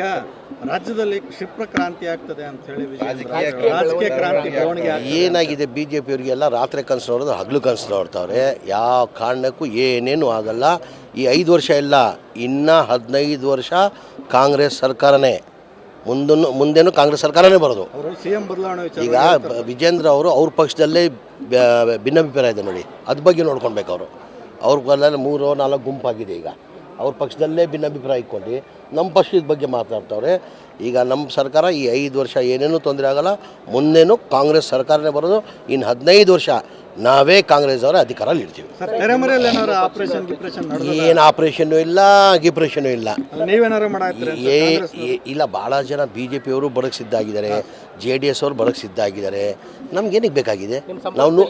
ಈಗ ರಾಜ್ಯದಲ್ಲಿ ಕ್ಷಿಪ್ರ ಕ್ರಾಂತಿ ಆಗ್ತದೆ ಅಂತ ಹೇಳಿ ರಾಜಕೀಯ ಕ್ರಾಂತಿ. ಏನಾಗಿದೆ ಬಿ ಜೆ ಪಿಯವರಿಗೆಲ್ಲ ರಾತ್ರಿ ಕನಸು ನೋಡೋದು ಹಗಲು ಕನಸು ನೋಡ್ತಾವ್ರೆ. ಯಾವ ಕಾರಣಕ್ಕೂ ಏನೇನು ಆಗಲ್ಲ. ಈ ಐದು ವರ್ಷ ಇಲ್ಲ ಇನ್ನೂ ಹದಿನೈದು ವರ್ಷ ಕಾಂಗ್ರೆಸ್ ಸರ್ಕಾರನೇ. ಮುಂದನ್ನು ಮುಂದೇನು ಕಾಂಗ್ರೆಸ್ ಸರ್ಕಾರನೇ ಬರೋದು. ಸಿಎಂ ಬದಲಾವಣೆ ವಿಚಾರ ಈಗ ವಿಜೇಂದ್ರ ಅವರು ಅವ್ರ ಪಕ್ಷದಲ್ಲೇ ಭಿನ್ನಾಭಿಪ್ರಾಯ ಇದೆ ನೋಡಿ. ಅದ್ರ ಬಗ್ಗೆ ನೋಡ್ಕೊಳ್ಬೇಕು ಅವರು. ಅವ್ರಿಗೆಲ್ಲ ಮೂರು ನಾಲ್ಕು ಗುಂಪಾಗಿದೆ ಈಗ. ಅವ್ರ ಪಕ್ಷದಲ್ಲೇ ಭಿನ್ನಾಭಿಪ್ರಾಯ ಇಟ್ಕೊಂಡು ನಮ್ಮ ಪಕ್ಷದ ಬಗ್ಗೆ ಮಾತಾಡ್ತವ್ರೆ. ಈಗ ನಮ್ಮ ಸರ್ಕಾರ ಈ ಐದು ವರ್ಷ ಏನೇನೂ ತೊಂದರೆ ಆಗಲ್ಲ. ಮುಂದೇನು ಕಾಂಗ್ರೆಸ್ ಸರ್ಕಾರನೇ ಬರೋದು. ಇನ್ನು ಹದಿನೈದು ವರ್ಷ ನಾವೇ ಕಾಂಗ್ರೆಸ್ ಅವರ ಅಧಿಕಾರಲ್ಲಿ ಇರ್ತೀವಿ. ಏನು ಆಪ್ರೇಷನ್ನು ಇಲ್ಲ ಗಿಪ್ರೇಷನ್ನು ಇಲ್ಲ. ನೀವೇನಾರು ಮಾಡಾಕ್ತೀರಿ ಅಂತ ಏ ಇಲ್ಲ ಭಾಳ ಜನ ಬಿ ಜೆ ಪಿಯವರು ಅವರು ಸಿದ್ಧ ಆಗಿದ್ದಾರೆ ಜೆ ಡಿ ಎಸ್ ಅವರು ಬಡಕ್ ಸಿದ್ಧ ಆಗಿದ್ದಾರೆ ಏನಕ್ಕೆ ಬೇಕಾಗಿದೆ ನಾವು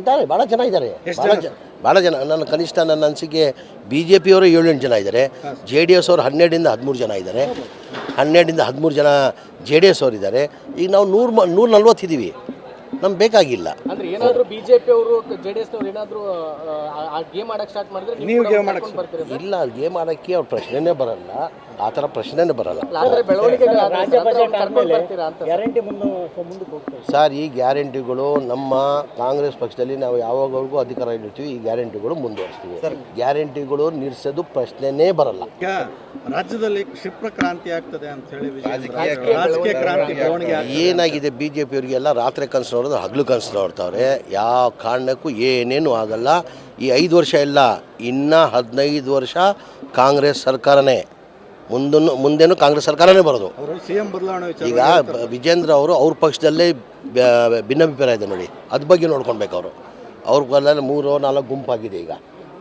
ಇದ್ದಾರೆ ಭಾಳ ಜನ ಇದ್ದಾರೆ. ಭಾಳ ಜನ ಭಾಳ ಜನ ನನ್ನ ಕನಿಷ್ಠ ನನ್ನ ಅನಿಸಿಕೆ ಬಿ ಜೆ ಪಿಯವರು ಏಳೆಂಟು ಜನ ಇದ್ದಾರೆ ಜೆ ಡಿ ಎಸ್ ಅವರು ಹನ್ನೆರಡರಿಂದ ಹದಿಮೂರು ಜನ ಇದ್ದಾರೆ. ಹನ್ನೆರಡರಿಂದ ಹದಿಮೂರು ಜನ ಜೆ ಡಿ ಎಸ್ ಅವರು ಇದ್ದಾರೆ. ಈಗ ನಾವು ನೂರು ಮ ನಲ್ವತ್ತು ಇದ್ದೀವಿ ನಮ್ಗೆ ಬೇಕಾಗಿಲ್ಲ. ಅಂದ್ರೆ ಏನಾದ್ರು ಬಿಜೆಪಿ ಅವರು ಜೆಡಿಎಸ್ ಅವರು ಏನಾದರೂ ಆ ಗೇಮ್ ಆಡಕ್ಕೆ ಸ್ಟಾರ್ಟ್ ಮಾಡಿದ್ರೆ ನೀವು ಗೇಮ್ ಆಡಕ್ಕೆ ಬರ್ತೀರಾ ಇಲ್ಲ ಗೇಮ್ ಆಡೋಕ್ಕೆ ಅವ್ರ ಪ್ರಶ್ನೆನೇ ಬರಲ್ಲ. ಆ ಥರ ಪ್ರಶ್ನೆನೇ ಬರಲ್ಲ. ಅಲ್ಲ, ಅಂದ್ರೆ ಬೆಳವಣಿಗೆ ಬರ್ತೀರಾ ಅಂತ ಗ್ಯಾರಂಟಿ ಮುಂದೆ ಮುಂದಕ್ಕೆ ಹೋಗ್ತದೆ ಸರ್ ಈ ಗ್ಯಾರಂಟಿಗಳು ನಮ್ಮ ಕಾಂಗ್ರೆಸ್ ಪಕ್ಷದಲ್ಲಿ ನಾವು ಯಾವಾಗವರೆಗೂ ಅಧಿಕಾರ ಇರ್ತೀವಿ ಈ ಗ್ಯಾರಂಟಿಗಳು ಮುಂದುವರಿಸ್ತೀವಿ. ಗ್ಯಾರಂಟಿಗಳು ನಿಲ್ಲಿಸೋದು ಪ್ರಶ್ನೆನೇ ಬರಲ್ಲ. ರಾಜ್ಯದಲ್ಲಿ ಕ್ಷಿಪ್ರ ಕ್ರಾಂತಿ ಆಗ್ತದೆ ಅಂತ ಹೇಳಿ. ಏನಾಗಿದೆ ಬಿ ಜೆ ಪಿಯವರಿಗೆಲ್ಲ ರಾತ್ರಿ ಕನಸು ನೋಡಿದ್ರೆ ಹಗಲು ಕನಸು ನೋಡ್ತಾವ್ರೆ. ಯಾವ ಕಾರಣಕ್ಕೂ ಏನೇನು ಆಗಲ್ಲ. ಈ ಐದು ವರ್ಷ ಇಲ್ಲ ಇನ್ನೂ ಹದಿನೈದು ವರ್ಷ ಕಾಂಗ್ರೆಸ್ ಸರ್ಕಾರನೇ. ಮುಂದನ್ನು ಮುಂದೇನು ಕಾಂಗ್ರೆಸ್ ಸರ್ಕಾರನೇ ಬರೋದು. ಸಿಎಂ ಬದಲಾವಣೆ ಈಗ ಬ- ವಿಜೇಂದ್ರ ಅವರು ಅವ್ರ ಪಕ್ಷದಲ್ಲೇ ಬ- ಭಿನ್ನಾಭಿಪ್ರಾಯ ಇದೆ ನೋಡಿ. ಅದ್ರ ಬಗ್ಗೆ ನೋಡ್ಕೊಳ್ಬೇಕು ಅವರು. ಅವ್ರ ಮೂರು ನಾಲ್ಕು ಗುಂಪಾಗಿದೆ ಈಗ.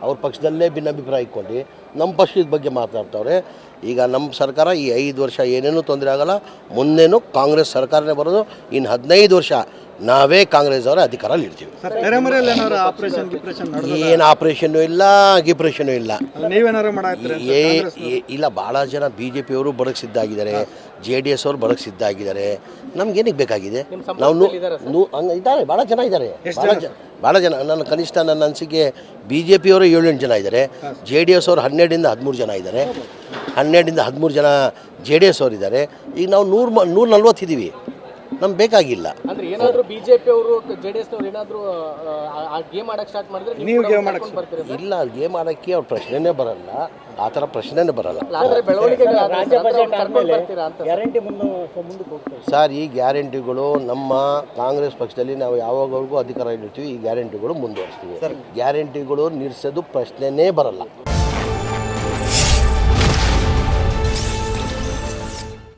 ಅವ್ರ ಪಕ್ಷದಲ್ಲೇ ಭಿನ್ನಾಭಿಪ್ರಾಯ ಇಟ್ಕೊಂಡು ನಮ್ಮ ಪಕ್ಷದ ಬಗ್ಗೆ ಮಾತಾಡ್ತವ್ರೆ. ಈಗ ನಮ್ಮ ಸರ್ಕಾರ ಈ ಐದು ವರ್ಷ ಏನೇನೂ ತೊಂದರೆ ಆಗಲ್ಲ ಮುಂದೇನು ಕಾಂಗ್ರೆಸ್ ಸರ್ಕಾರನೇ ಬರೋದು ಇನ್ನು ಹದಿನೈದು ವರ್ಷ ನಾವೇ ಕಾಂಗ್ರೆಸ್ ಅವರ ಅಧಿಕಾರಲ್ಲಿ ಇರ್ತೀವಿ. ಆಪರೇಷನ್ ಗಿಪ್ರೇಷನ್ ಏನು ಆಪ್ರೇಷನ್ನು ಇಲ್ಲ ಗಿಪ್ರೇಷನ್ನು ಇಲ್ಲ. ಏ ಕಾಂಗ್ರೆಸ್ ಏ- ಇಲ್ಲ ಭಾಳ ಜನ ಬಿ ಜೆ ಪಿಯವರು ಬರೋಕ್ಕೆ ಸಿದ್ಧ ಆಗಿದ್ದಾರೆ ಜೆ ಡಿ ಎಸ್ ಅವರು ಬಡಕ್ ಸಿದ್ಧ ಆಗಿದ್ದಾರೆ ನಮ್ಗೇನಿಗೆ ಬೇಕಾಗಿದೆ? ನಾವು ನೂ- ನೂ- ಹಂಗೆ ಇದ್ದಾರೆ ಭಾಳ ಜನ ಇದ್ದಾರೆ. ಭಾಳ ಜನ ಭಾಳ ಜನ ನನ್ನ ಕನಿಷ್ಠ ನನ್ನ ಅನಿಸಿಕೆ ಬಿ ಜೆ ಪಿಯವರು ಏಳೆಂಟು ಜನ ಇದ್ದಾರೆ. ಜೆ ಡಿ ಎಸ್ ಅವರು ಹನ್ನೆರಡರಿಂದ ಹದಿಮೂರು ಜನ ಇದ್ದಾರೆ. ಹನ್ನೆರಡರಿಂದ ಹದಿಮೂರು ಜನ ಜೆ ಡಿ ಎಸ್ ಅವರು ಇದ್ದಾರೆ ಈಗ ನಾವು ನೂರು ಮ ನೂರ ನಲ್ವತ್ತಿದ್ದೀವಿ ನಮ್ಗೆ ಬೇಕಾಗಿಲ್ಲ. ಅಂದ್ರೆ ಏನಾದರೂ ಬಿಜೆಪಿ ಅವರು ಜೆಡಿಎಸ್ ನವರು ಏನಾದರೂ ಆ ಗೇಮ್ ಆಡಕ್ಕೆ ಸ್ಟಾರ್ಟ್ ಮಾಡಿದ್ರೆ ನೀವು ಗೇಮ್ ಮಾಡಕ್ಕೆ ಬರ್ತೀರಾ? ಇಲ್ಲ ಗೇಮ್ ಆಡೋಕ್ಕೆ ಅವ್ರ ಪ್ರಶ್ನೆನೇ ಬರಲ್ಲ. ಆ ಥರ ಪ್ರಶ್ನೆನೇ ಬರಲ್ಲ. ಆದರೆ ಅಂದ್ರೆ ಬೆಳವಣಿಗೆ ರಾಜ್ಯ ಬಜೆಟ್ ಆದ್ಮೇಲೆ ಬರ್ತೀರಾ ಗ್ಯಾರಂಟಿ ಮುಂದೆ ಮುಂದಕ್ಕೆ ಹೋಗ್ತದೆ. ಸರ್ ಈ ಗ್ಯಾರಂಟಿಗಳು ನಮ್ಮ ಕಾಂಗ್ರೆಸ್ ಪಕ್ಷದಲ್ಲಿ ನಾವು ಯಾವಾಗವರೆಗೂ ಅಧಿಕಾರ ಇರ್ತೀವಿ ಈ ಗ್ಯಾರಂಟಿಗಳು ಮುಂದುವರಿಸ್ತೀವಿ. ಗ್ಯಾರಂಟಿಗಳು ನಿಲ್ಲಿಸೋದು ಪ್ರಶ್ನೆನೇ ಬರಲ್ಲ.